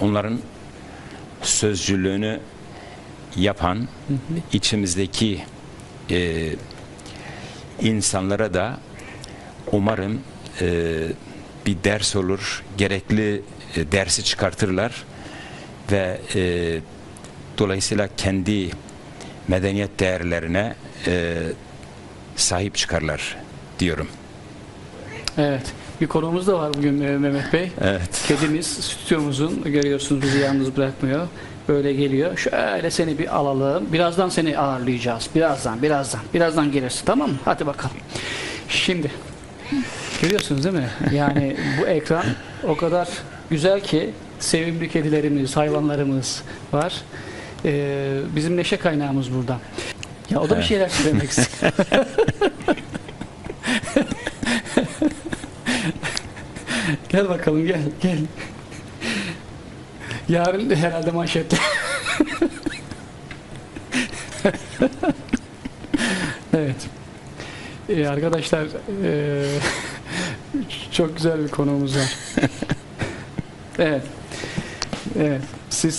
onların sözcülüğünü yapan içimizdeki e, insanlara da umarım e, bir ders olur, gerekli e, dersi çıkartırlar ve e, dolayısıyla kendi medeniyet değerlerine e, sahip çıkarlar diyorum. Evet. Bir konuğumuz da var bugün e, Mehmet Bey. Evet. Kedimiz stüdyomuzun görüyorsunuz bizi yalnız bırakmıyor. Böyle geliyor. Şöyle seni bir alalım. Birazdan seni ağırlayacağız. Birazdan, birazdan. Birazdan gelirsin tamam mı? Hadi bakalım. Şimdi görüyorsunuz değil mi? Yani bu ekran o kadar güzel ki sevimli kedilerimiz, hayvanlarımız var. Ee, bizim neşe kaynağımız burada. Ya o da bir şeyler söylemek istiyor. gel bakalım gel gel. Yarın herhalde manşetle. evet. Ee, arkadaşlar ee, çok güzel bir konuğumuz var. evet. Evet. Siz